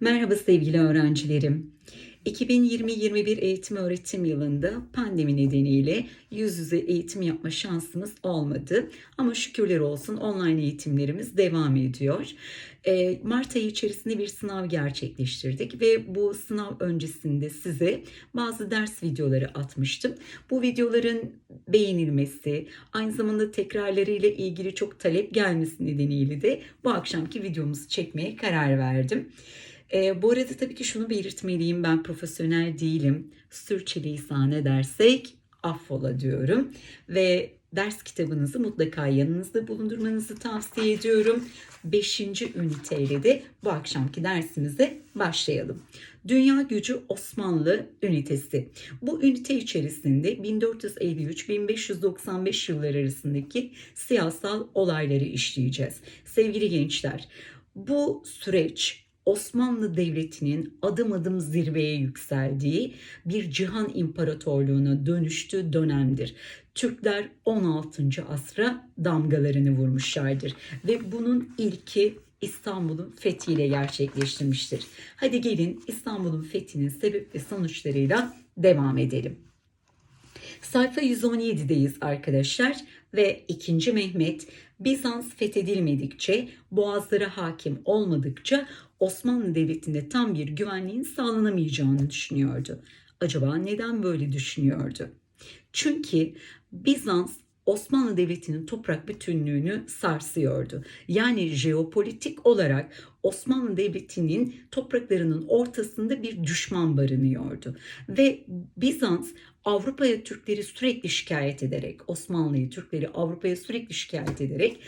Merhaba sevgili öğrencilerim. 2020-21 eğitim öğretim yılında pandemi nedeniyle yüz yüze eğitim yapma şansımız olmadı. Ama şükürler olsun online eğitimlerimiz devam ediyor. Ee, Mart ayı içerisinde bir sınav gerçekleştirdik ve bu sınav öncesinde size bazı ders videoları atmıştım. Bu videoların beğenilmesi, aynı zamanda tekrarlarıyla ilgili çok talep gelmesi nedeniyle de bu akşamki videomuzu çekmeye karar verdim. E, bu arada tabii ki şunu belirtmeliyim ben profesyonel değilim. Sürçülisan edersek affola diyorum. Ve ders kitabınızı mutlaka yanınızda bulundurmanızı tavsiye ediyorum. Beşinci üniteyle de bu akşamki dersimize başlayalım. Dünya Gücü Osmanlı ünitesi. Bu ünite içerisinde 1453-1595 yılları arasındaki siyasal olayları işleyeceğiz. Sevgili gençler, bu süreç Osmanlı Devleti'nin adım adım zirveye yükseldiği bir cihan imparatorluğuna dönüştüğü dönemdir. Türkler 16. asra damgalarını vurmuşlardır ve bunun ilki İstanbul'un fethiyle gerçekleştirmiştir. Hadi gelin İstanbul'un fethinin sebep ve sonuçlarıyla devam edelim. Sayfa 117'deyiz arkadaşlar ve 2. Mehmet Bizans fethedilmedikçe, boğazlara hakim olmadıkça Osmanlı Devleti'nde tam bir güvenliğin sağlanamayacağını düşünüyordu. Acaba neden böyle düşünüyordu? Çünkü Bizans Osmanlı Devleti'nin toprak bütünlüğünü sarsıyordu. Yani jeopolitik olarak Osmanlı Devleti'nin topraklarının ortasında bir düşman barınıyordu. Ve Bizans Avrupa'ya Türkleri sürekli şikayet ederek, Osmanlı'yı Türkleri Avrupa'ya sürekli şikayet ederek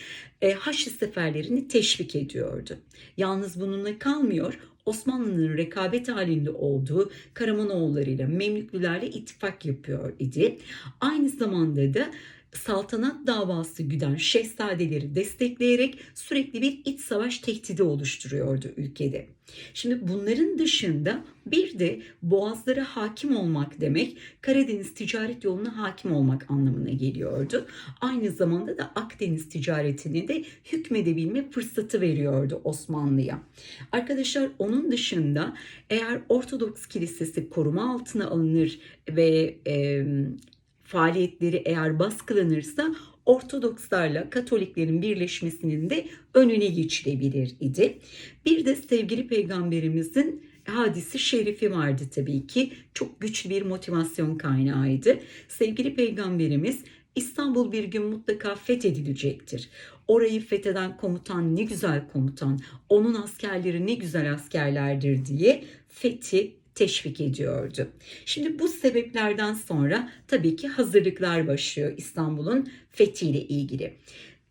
e, Haçlı seferlerini teşvik ediyordu. Yalnız bununla kalmıyor, Osmanlı'nın rekabet halinde olduğu Karamanoğulları ile Memlüklülerle ittifak yapıyor idi. Aynı zamanda da saltanat davası güden şehzadeleri destekleyerek sürekli bir iç savaş tehdidi oluşturuyordu ülkede. Şimdi bunların dışında bir de boğazlara hakim olmak demek Karadeniz ticaret yoluna hakim olmak anlamına geliyordu. Aynı zamanda da Akdeniz ticaretini de hükmedebilme fırsatı veriyordu Osmanlı'ya. Arkadaşlar onun dışında eğer Ortodoks Kilisesi koruma altına alınır ve e, faaliyetleri eğer baskılanırsa Ortodokslarla Katoliklerin birleşmesinin de önüne geçilebilir idi. Bir de sevgili peygamberimizin hadisi şerifi vardı tabii ki. Çok güçlü bir motivasyon kaynağıydı. Sevgili peygamberimiz İstanbul bir gün mutlaka fethedilecektir. Orayı fetheden komutan ne güzel komutan, onun askerleri ne güzel askerlerdir diye fethi teşvik ediyordu. Şimdi bu sebeplerden sonra tabii ki hazırlıklar başlıyor İstanbul'un fethiyle ilgili.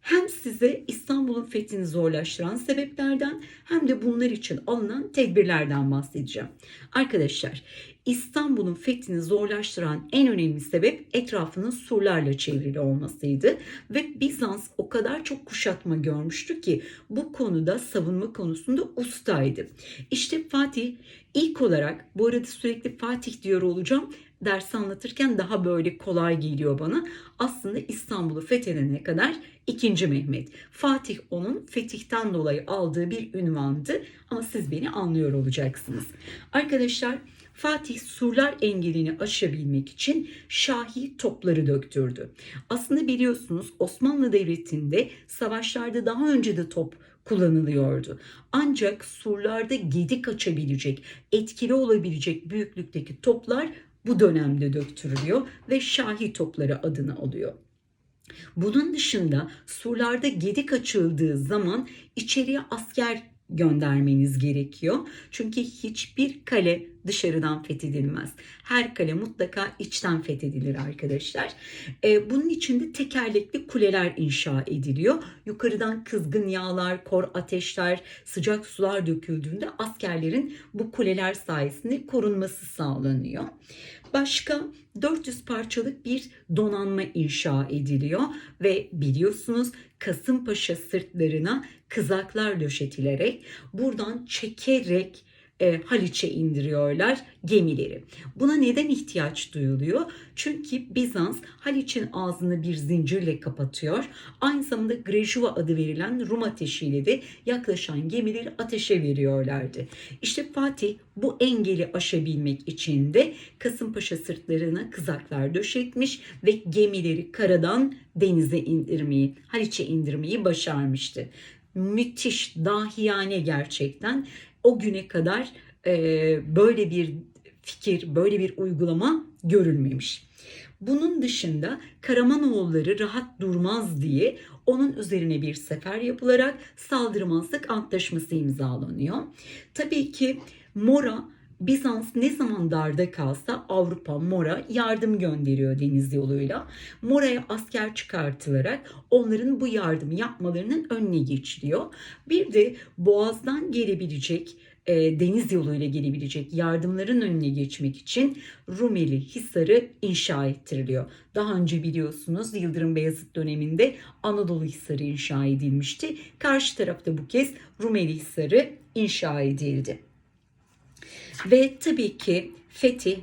Hem size İstanbul'un fethini zorlaştıran sebeplerden hem de bunlar için alınan tedbirlerden bahsedeceğim. Arkadaşlar İstanbul'un fethini zorlaştıran en önemli sebep etrafının surlarla çevrili olmasıydı ve Bizans o kadar çok kuşatma görmüştü ki bu konuda savunma konusunda ustaydı. İşte Fatih ilk olarak bu arada sürekli Fatih diyor olacağım dersi anlatırken daha böyle kolay geliyor bana. Aslında İstanbul'u fethedene kadar 2. Mehmet. Fatih onun fetihten dolayı aldığı bir ünvandı ama siz beni anlıyor olacaksınız. Arkadaşlar Fatih surlar engelini aşabilmek için şahi topları döktürdü. Aslında biliyorsunuz Osmanlı Devleti'nde savaşlarda daha önce de top kullanılıyordu. Ancak surlarda gedik açabilecek, etkili olabilecek büyüklükteki toplar bu dönemde döktürülüyor ve şahi topları adını alıyor. Bunun dışında surlarda gedik açıldığı zaman içeriye asker göndermeniz gerekiyor. Çünkü hiçbir kale dışarıdan fethedilmez. Her kale mutlaka içten fethedilir arkadaşlar. Ee, bunun için de tekerlekli kuleler inşa ediliyor. Yukarıdan kızgın yağlar, kor ateşler, sıcak sular döküldüğünde askerlerin bu kuleler sayesinde korunması sağlanıyor. Başka 400 parçalık bir donanma inşa ediliyor ve biliyorsunuz Kasımpaşa sırtlarına kızaklar döşetilerek buradan çekerek e, Haliç'e indiriyorlar gemileri. Buna neden ihtiyaç duyuluyor? Çünkü Bizans Haliç'in ağzını bir zincirle kapatıyor. Aynı zamanda Grejuva adı verilen Rum ateşiyle de yaklaşan gemileri ateşe veriyorlardı. İşte Fatih bu engeli aşabilmek için de Kasımpaşa sırtlarına kızaklar döşetmiş ve gemileri karadan denize indirmeyi, Haliç'e indirmeyi başarmıştı. Müthiş, dahiyane gerçekten. O güne kadar e, böyle bir fikir, böyle bir uygulama görülmemiş. Bunun dışında Karamanoğulları rahat durmaz diye onun üzerine bir sefer yapılarak saldırmazlık antlaşması imzalanıyor. Tabii ki Mora Bizans ne zaman darda kalsa Avrupa Mora yardım gönderiyor deniz yoluyla. Mora'ya asker çıkartılarak onların bu yardımı yapmalarının önüne geçiliyor. Bir de Boğaz'dan gelebilecek e, deniz yoluyla gelebilecek yardımların önüne geçmek için Rumeli Hisarı inşa ettiriliyor. Daha önce biliyorsunuz Yıldırım Beyazıt döneminde Anadolu Hisarı inşa edilmişti. Karşı tarafta bu kez Rumeli Hisarı inşa edildi. Ve tabii ki Fethi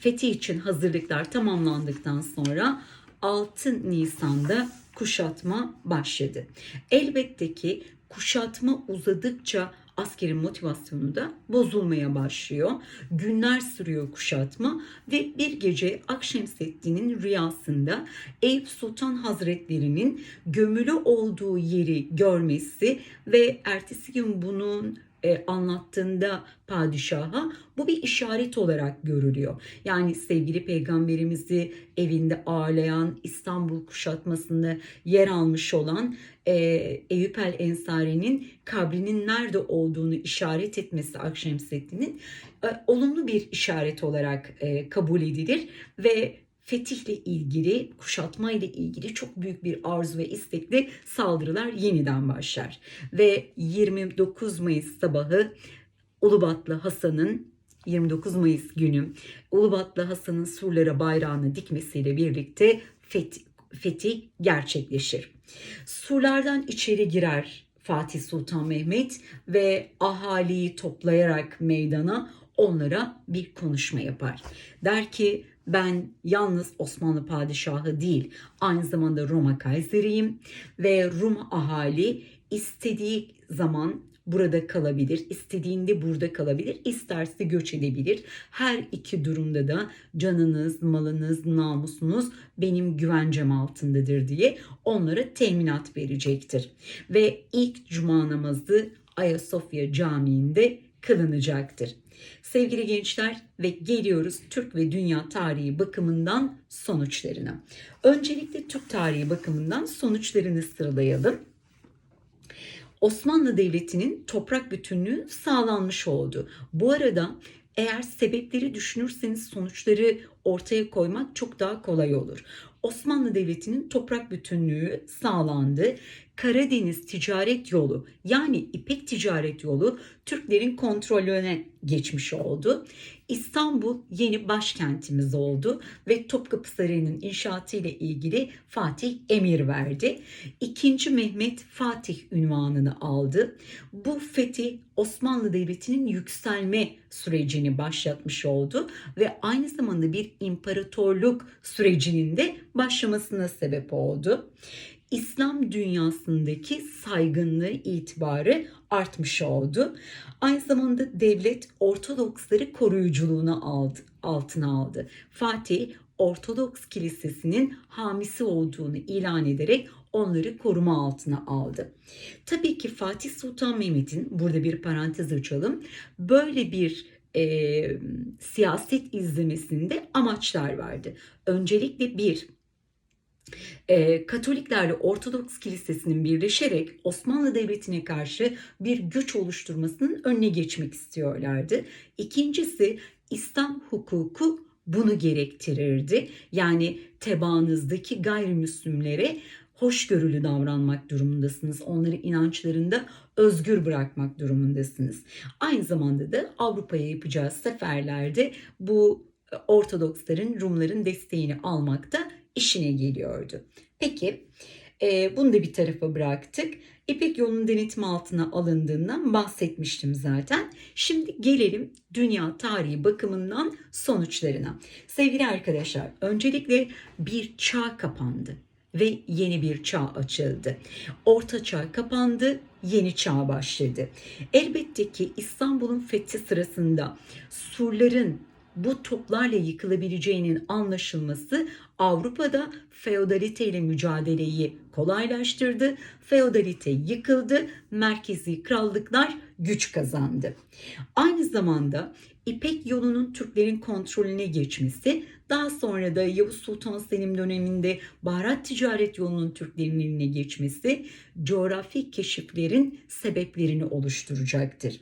Fethi için hazırlıklar tamamlandıktan sonra 6 Nisan'da kuşatma başladı. Elbette ki kuşatma uzadıkça askerin motivasyonu da bozulmaya başlıyor. Günler sürüyor kuşatma ve bir gece Akşemseddin'in rüyasında Eyüp Sultan Hazretleri'nin gömülü olduğu yeri görmesi ve ertesi gün bunun e, anlattığında padişaha bu bir işaret olarak görülüyor. Yani sevgili peygamberimizi evinde ağırlayan İstanbul kuşatmasında yer almış olan e, Eyüp el Ensari'nin kabrinin nerede olduğunu işaret etmesi Akşemseddin'in e, olumlu bir işaret olarak e, kabul edilir ve fetihle ilgili, kuşatma ile ilgili çok büyük bir arzu ve istekle saldırılar yeniden başlar. Ve 29 Mayıs sabahı Ulubatlı Hasan'ın 29 Mayıs günü Ulubatlı Hasan'ın surlara bayrağını dikmesiyle birlikte fethi, fetih gerçekleşir. Surlardan içeri girer Fatih Sultan Mehmet ve ahaliyi toplayarak meydana onlara bir konuşma yapar. Der ki ben yalnız Osmanlı padişahı değil aynı zamanda Roma kaiseriyim ve Rum ahali istediği zaman burada kalabilir, istediğinde burada kalabilir, isterse göç edebilir. Her iki durumda da canınız, malınız, namusunuz benim güvencem altındadır diye onlara teminat verecektir. Ve ilk cuma namazı Ayasofya Camii'nde kılınacaktır. Sevgili gençler ve geliyoruz Türk ve dünya tarihi bakımından sonuçlarına. Öncelikle Türk tarihi bakımından sonuçlarını sıralayalım. Osmanlı Devleti'nin toprak bütünlüğü sağlanmış oldu. Bu arada eğer sebepleri düşünürseniz sonuçları ortaya koymak çok daha kolay olur. Osmanlı Devleti'nin toprak bütünlüğü sağlandı. Karadeniz ticaret yolu yani İpek ticaret yolu Türklerin kontrolüne geçmiş oldu. İstanbul yeni başkentimiz oldu ve Topkapı Sarayı'nın inşaatı ile ilgili Fatih emir verdi. İkinci Mehmet Fatih ünvanını aldı. Bu fetih Osmanlı Devleti'nin yükselme sürecini başlatmış oldu ve aynı zamanda bir imparatorluk sürecinin de başlamasına sebep oldu. İslam dünyasındaki saygınlığı itibarı artmış oldu. Aynı zamanda devlet Ortodoksları koruyuculuğuna aldı, altına aldı. Fatih Ortodoks Kilisesi'nin hamisi olduğunu ilan ederek onları koruma altına aldı. Tabii ki Fatih Sultan Mehmet'in burada bir parantez açalım. Böyle bir e, siyaset izlemesinde amaçlar vardı. Öncelikle bir e, Katoliklerle Ortodoks Kilisesi'nin birleşerek Osmanlı Devleti'ne karşı bir güç oluşturmasının önüne geçmek istiyorlardı. İkincisi İslam hukuku bunu gerektirirdi. Yani tebaanızdaki gayrimüslimlere hoşgörülü davranmak durumundasınız. Onları inançlarında özgür bırakmak durumundasınız. Aynı zamanda da Avrupa'ya yapacağı seferlerde bu Ortodoksların, Rumların desteğini almakta işine geliyordu. Peki Ee, bunu da bir tarafa bıraktık. İpek yolunun denetimi altına alındığından bahsetmiştim zaten. Şimdi gelelim dünya tarihi bakımından sonuçlarına. Sevgili arkadaşlar, öncelikle bir çağ kapandı ve yeni bir çağ açıldı. Orta çağ kapandı, yeni çağ başladı. Elbette ki İstanbul'un fethi sırasında surların bu toplarla yıkılabileceğinin anlaşılması Avrupa'da feodalite ile mücadeleyi kolaylaştırdı. Feodalite yıkıldı, merkezi krallıklar güç kazandı. Aynı zamanda İpek yolunun Türklerin kontrolüne geçmesi, daha sonra da Yavuz Sultan Selim döneminde baharat ticaret yolunun Türklerin eline geçmesi, coğrafi keşiflerin sebeplerini oluşturacaktır.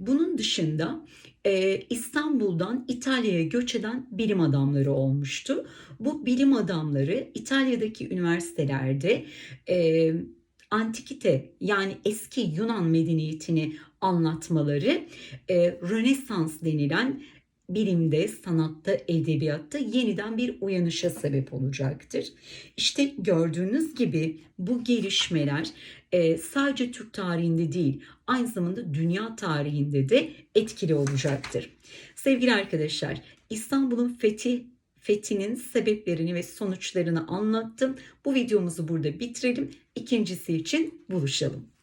Bunun dışında e, İstanbul'dan İtalya'ya göç eden bilim adamları olmuştu. Bu bilim adamları İtalya'daki üniversitelerde e, antikite yani eski Yunan medeniyetini anlatmaları e, Rönesans denilen bilimde, sanatta, edebiyatta yeniden bir uyanışa sebep olacaktır. İşte gördüğünüz gibi bu gelişmeler e, sadece Türk tarihinde değil, aynı zamanda dünya tarihinde de etkili olacaktır. Sevgili arkadaşlar, İstanbul'un fethi fethinin sebeplerini ve sonuçlarını anlattım. Bu videomuzu burada bitirelim. İkincisi için buluşalım.